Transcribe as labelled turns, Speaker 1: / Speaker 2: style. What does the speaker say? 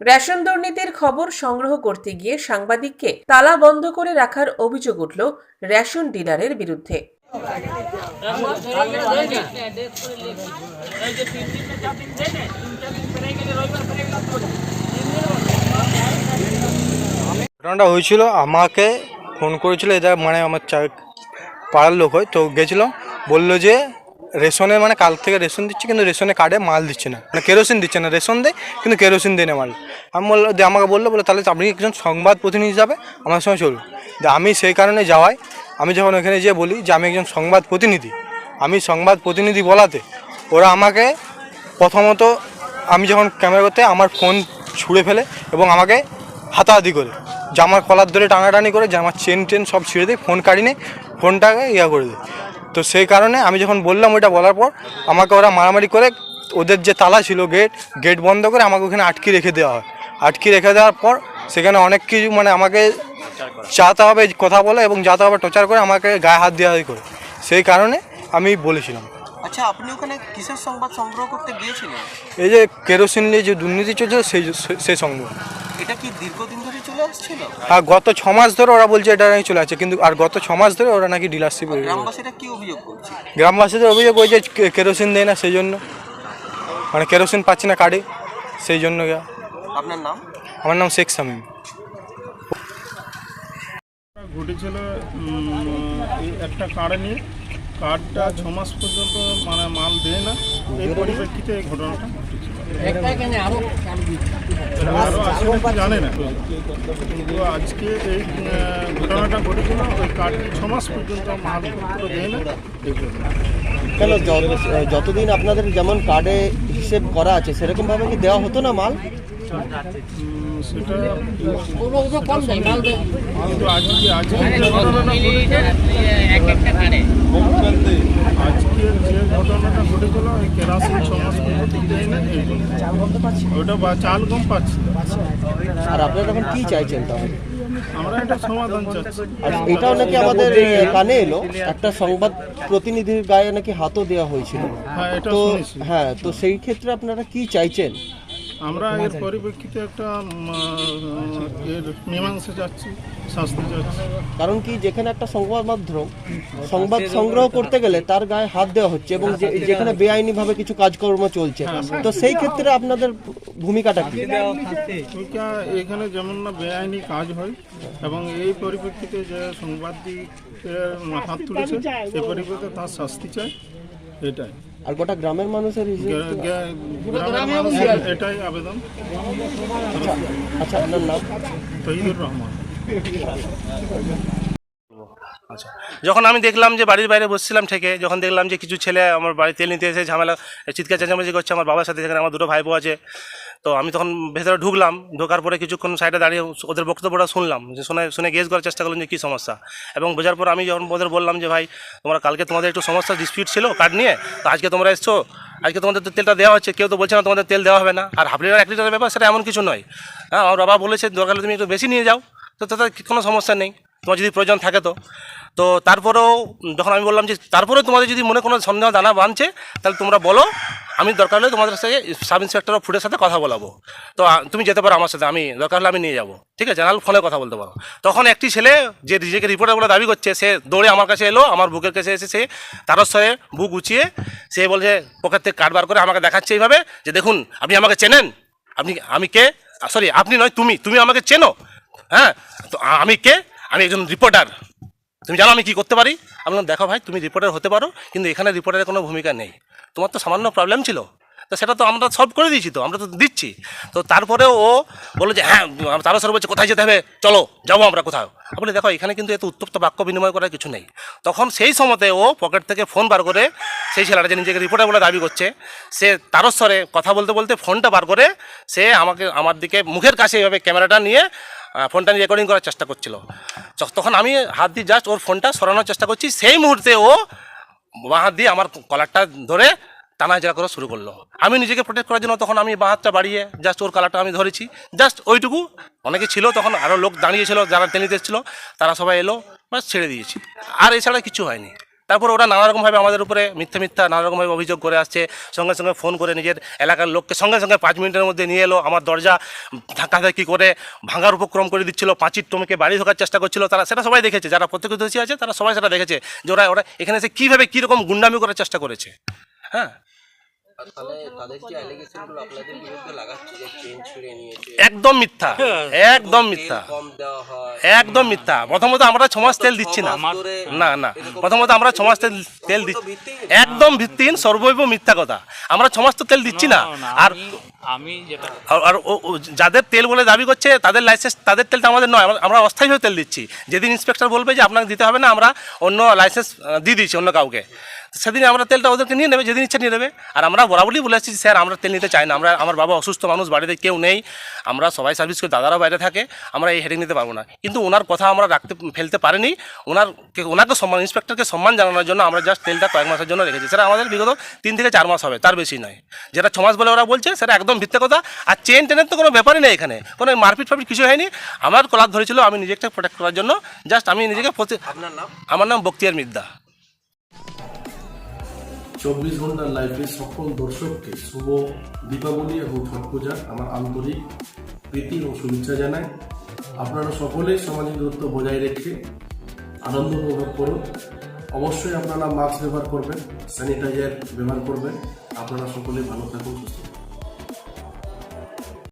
Speaker 1: Ration দুর্নীতির খবর সংগ্রহ করতে গিয়ে সাংবাদিককে তালা বন্ধ করে রাখার অভিযোগ উঠল রেশন ডিলারের বিরুদ্ধে।
Speaker 2: ঘটনাটা হয়েছিল, আমাকে ফোন করেছিল, এটা মানে আমার চা পাড়ার লোক হয়, তো গেছিলাম বলল যে রেশনে মানে কাল থেকে রেশন দিচ্ছে, কিন্তু রেশনে কার্ডে মাল দিচ্ছে না। মানে কেরোসিন দিচ্ছে না, রেশন দেয়, কিন্তু কেরোসিন দেয় না মাল। আমি বলল, দিয়ে আমাকে বলল বলে তাহলে আপনি একজন সংবাদ প্রতিনিধি যাবে? আমার সঙ্গে চলুন। আমি সেই কারণে যাওয়াই আমি যখন ওখানে যেয়ে বলি যে আমি একজন সংবাদ প্রতিনিধি, আমি সংবাদ প্রতিনিধি বলাতে ওরা আমাকে প্রথমত আমি যখন ক্যামেরা করতে আমার ফোন ছুঁড়ে ফেলে এবং আমাকে হাতাহাতি করে জামার কলার ধরে টানাটানি করে জামার চেন টেন সব ছিঁড়ে দেয়, ফোন কাড়ি নেয়, ফোনটাকে ইয়া করে দেয়। তো সেই কারণে আমি যখন বললাম ওইটা বলার পর আমাকে ওরা মারামারি করে ওদের যে তালা ছিল গেট গেট বন্ধ করে আমাকে ওখানে আটকে রেখে দেওয়া হয়। আটকে রেখে দেওয়ার পর সেখানে অনেক কিছু মানে আমাকে চাতে হবে কথা বলে এবং যাতে হবে টর্চার করে আমাকে গায়ে হাত দেওয়া করে। সেই কারণে আমি বলেছিলাম।
Speaker 3: আচ্ছা আপনি ওখানে কিসের সংবাদ সংগ্রহ করতে গিয়েছিলেন?
Speaker 2: এই যে কেরোসিন নিয়ে যে দুর্নীতি চলছে সেই সেই সঙ্গে
Speaker 3: এটা কি দীর্ঘদিন ধরে চলে আসছিল?
Speaker 2: আর গত ছ মাস ধরে ওরা বলছে এটা নাকি চলে আছে কিন্তু আর গত ছ মাস ধরে ওরা নাকি ডিলারশিপ
Speaker 3: গ্রামবাসীরা কি অভিযোগ করছে?
Speaker 2: গ্রামবাসীদের অভিযোগ ওই যে কেরোসিন দেয় না সেই জন্য। মানে কেরোসিন পাচ্ছি না কার্ডে সেই জন্য
Speaker 3: আপনার নাম?
Speaker 2: আমার নাম শেখ সামিম
Speaker 4: ঘটেছিল এই একটা কার্ড নিয়ে। কার্ডটা ছ মাস পর্যন্ত মানে মাল দেয় না। এই পরিপ্রেক্ষিতে এই ঘটনাটা। জানে না। আজকে এই ঘটনাটা ঘটেছিল ওই কার্ডটি ছ মাস পর্যন্ত মালপত্র দেয় না।
Speaker 5: কেন যতদিন আপনাদের যেমন কার্ডে হিসেব করা আছে সেরকম ভাবে কি দেওয়া হতো না মাল?
Speaker 4: সেটা আজকে আজকে ঘটনাটা যে ঘটনাটা ঘটেছিল ওই কেরাসিন। ওটা বা চাল কম পাচ্ছি।
Speaker 5: আর আপনারা এখন কি চাইছেন তাহলে
Speaker 4: আমরা এটা সমাধান চাচ্ছি।
Speaker 5: আর এটাও নাকি আমাদের কানে এলো। একটা সংবাদ প্রতিনিধির গায়ে নাকি হাতও দেওয়া হয়েছিল।
Speaker 4: হ্যাঁ
Speaker 5: তো হ্যাঁ তো সেই ক্ষেত্রে আপনারা কি চাইছেন?
Speaker 4: আমরা এর পরিপ্রেক্ষিতে একটা এর মীমাংসা চাচ্ছি শাস্তি চাচ্ছি।
Speaker 5: কারণ কি যেখানে একটা সংবাদ মাধ্যম সংবাদ সংগ্রহ করতে গেলে তার গায়ে হাত দেওয়া হচ্ছে এবং যে- যেখানে বেআইনিভাবে কিছু কাজকর্ম চলছে। তো সেই ক্ষেত্রে আপনাদের ভূমিকাটা কি?
Speaker 4: এখানে যেমন না বেআইনি কাজ হয় এবং এই পরিপ্রেক্ষিতে যে সংবাদিক হাত তুলেছে সে পরিপ্রেক্ষিতে তার শাস্তি চাই এটাই।
Speaker 5: আর গোটা গ্রামের মানুষের
Speaker 4: এটাই আবেদন।
Speaker 5: আচ্ছা আপনার নাম?
Speaker 4: তহিদুর রহমান।
Speaker 6: আচ্ছা যখন আমি দেখলাম যে বাড়ির বাইরে বসছিলাম থেকে যখন দেখলাম যে কিছু ছেলে আমার বাড়ি তেল নিতে এসে ঝামেলা চিৎকার চেঁচামেচি করছে আমার বাবার সাথে সেখানে আমার দুটো ভাইপো আছে তো আমি তখন ভেতরে ঢুকলাম, ঢোকার পরে কিছুক্ষণ সাইডে দাঁড়িয়ে ওদের বক্তব্যটা শুনলাম, যে শুনে শুনে গেস করার চেষ্টা করলাম যে কী সমস্যা। এবং বোঝার পর আমি যখন ওদের বললাম যে, ভাই, তোমরা কালকে তোমাদের একটু সমস্যা ডিসপিউট ছিল কার্ড নিয়ে, তো আজকে তোমরা এসছো, আজকে তোমাদের তো তেলটা দেওয়া হচ্ছে, কেউ তো বলছে না তোমাদের তেল দেওয়া হবে না। আর হাফ লিটার এক লিটারের ব্যাপার, সেটা এমন কিছু নয়। হ্যাঁ আমার বাবা বলেছে, দরকার তুমি একটু বেশি নিয়ে যাও, তো তাতে কোনো সমস্যা নেই, তোমার যদি প্রয়োজন থাকে তো। তো তারপরেও যখন আমি বললাম যে, তারপরেও তোমাদের যদি মনে কোনো সন্দেহ দানা বাঁধছে, তাহলে তোমরা বলো আমি দরকার হলে তোমাদের সাথে সাব ইন্সপেক্টর অফ ফুডের সাথে কথা বলাবো। তো তুমি যেতে পারো আমার সাথে, আমি দরকার হলে আমি নিয়ে যাব। ঠিক আছে? নাহলে ফোনে কথা বলতে পারো। তখন একটি ছেলে যে নিজেকে রিপোর্টার বলে দাবি করছে, সে দৌড়ে আমার কাছে এলো, আমার বুকের কাছে এসে সে তারস্বরে বুক উঁচিয়ে সে বলছে, পকেট থেকে কার্ড বার করে আমাকে দেখাচ্ছে এইভাবে যে দেখুন, আপনি আমাকে চেনেন। আপনি, আমি কে? সরি আপনি নয়, তুমি। তুমি আমাকে চেনো। হ্যাঁ? তো আমি কে? আমি একজন রিপোর্টার তুমি জানো আমি কি করতে পারি? আমি দেখো ভাই, তুমি রিপোর্টার হতে পারো, কিন্তু এখানে রিপোর্টারের কোনো ভূমিকা নেই। তোমার তো সামান্য প্রবলেম ছিল। তো সেটা তো আমরা সলভ করে দিয়েছি তো, আমরা তো দিচ্ছি। তো তারপরে ও বলল যে হ্যাঁ তারও স্যার বলছে কোথায় যেতে হবে? চলো, যাব আমরা কোথাও। আপনি দেখো, এখানে কিন্তু এত উত্তপ্ত বাক্য বিনিময় করার কিছু নেই। তখন সেই সময়তে ও পকেট থেকে ফোন বার করে সেই ছেলেটা যে নিজেকে রিপোর্টার বলে দাবি করছে, সে তারও স্বরে কথা বলতে বলতে ফোনটা বার করে সে আমাকে, আমার দিকে মুখের কাছে এইভাবে ক্যামেরাটা নিয়ে ফোনটা রেকর্ডিং করার চেষ্টা করছিল। তখন আমি হাত দিয়ে জাস্ট ওর ফোনটা সরানোর চেষ্টা করছি। সেই মুহূর্তে ও বাঁ হাত দিয়ে আমার কলারটা ধরে টানা জেরা করা শুরু করল। আমি নিজেকে প্রোটেক্ট করার জন্য তখন আমি বাঁ হাতটা বাড়িয়ে জাস্ট ওর কালারটা আমি ধরেছি। জাস্ট ওইটুকু অনেকে ছিল, তখন আরও লোক দাঁড়িয়েছিল, যারা টেনিতে এসেছিল, তারা সবাই এলো বা ছেড়ে দিয়েছি। আর এছাড়া কিছু হয়নি। তারপর ওরা নানা রকমভাবে আমাদের উপরে মিথ্যা মিথ্যা নানা রকমভাবে অভিযোগ করে আসছে সঙ্গে সঙ্গে ফোন করে নিজের এলাকার লোককে সঙ্গে সঙ্গে পাঁচ মিনিটের মধ্যে নিয়ে এলো আমার দরজা ধাক্কাধাক্কি করে ভাঙার উপক্রম করে দিচ্ছিল পাঁচির টমকে বাড়ি ঢোকার চেষ্টা করছিল তারা সেটা সবাই দেখেছে যারা প্রত্যক্ষদর্শী আছে তারা সবাই সেটা দেখেছে যে ওরা ওরা এখানে এসে কীভাবে কীরকম গুন্ডামি করার চেষ্টা করেছে। হ্যাঁ? একদম মিথ্যা একদম মিথ্যা।
Speaker 3: হয়।
Speaker 6: একদম মিথ্যা। প্রথমত আমরা ছমাস তেল দিচ্ছি না। না না। প্রথমত আমরা ছমাস তেল তেল দিচ্ছি। একদম ভিত্তিহীন সর্বৈব মিথ্যা কথা। আমরা ছমাস তো তেল দিচ্ছি না। আর
Speaker 7: আমি যেটা
Speaker 6: আর- যাদের তেল বলে দাবি করছে, তাদের লাইসেন্স তাদের তেলটা আমাদের নয়। আমরা- অস্থায়ীভাবে তেল দিচ্ছি। যেদিন ইন্সপেক্টর বলবে যে আপনাকে দিতে হবে না, আমরা অন্য লাইসেন্স দিয়ে দিচ্ছি অন্য কাউকে। সেদিন আমরা তেলটা ওদেরকে নিয়ে নেবে, যেদিন ইচ্ছা নিয়ে নেবে। আর আমরা বরাবরই বলে আসছি স্যার, আমরা তেল নিতে চাই না। আমরা আমার বাবা অসুস্থ মানুষ, বাড়িতে কেউ নেই। আমরা সবাই সার্ভিস করে, দাদারাও বাইরে থাকে। আমরা এই হেডিং নিতে পারব না। কিন্তু ওনার কথা আমরা রাখতে ফেলতে পারিনি। ওনার ওনাকে সম্মান ইন্সপেক্টরকে সম্মান জানানোর জন্য আমরা জাস্ট তেলটা কয়েক মাসের জন্য রেখেছি। স্যার, আমাদের বিগত তিন থেকে চার মাস হবে, তার বেশি নয়। যেটা ছ মাস বলে ওরা বলছে, সেটা একদম ভিত্তে কথা। আর চেন টেনের তো কোনো ব্যাপারই নেই এখানে। কোনো মারপিট ফারপিট কিছু হয়নি। আমার কলার ধরেছিল আমি নিজেকে প্রোটেক্ট করার জন্য। জাস্ট আমি নিজেকে প্রতি-
Speaker 3: আপনার নাম?
Speaker 6: আমার নাম বক্তিয়ার মিদ্দা।
Speaker 8: চব্বিশ ঘণ্টার লাইফের সকল দর্শককে শুভ দীপাবলি এবং ছট পূজার আমার আন্তরিক প্রীতি ও শুভেচ্ছা জানাই। আপনারা সকলেই সামাজিক দূরত্ব বজায় রেখে আনন্দ উপভোগ করুন। অবশ্যই আপনারা মাস্ক ব্যবহার করবেন স্যানিটাইজার ব্যবহার করবেন। আপনারা সকলেই ভালো থাকুন সুস্থ থাকুন।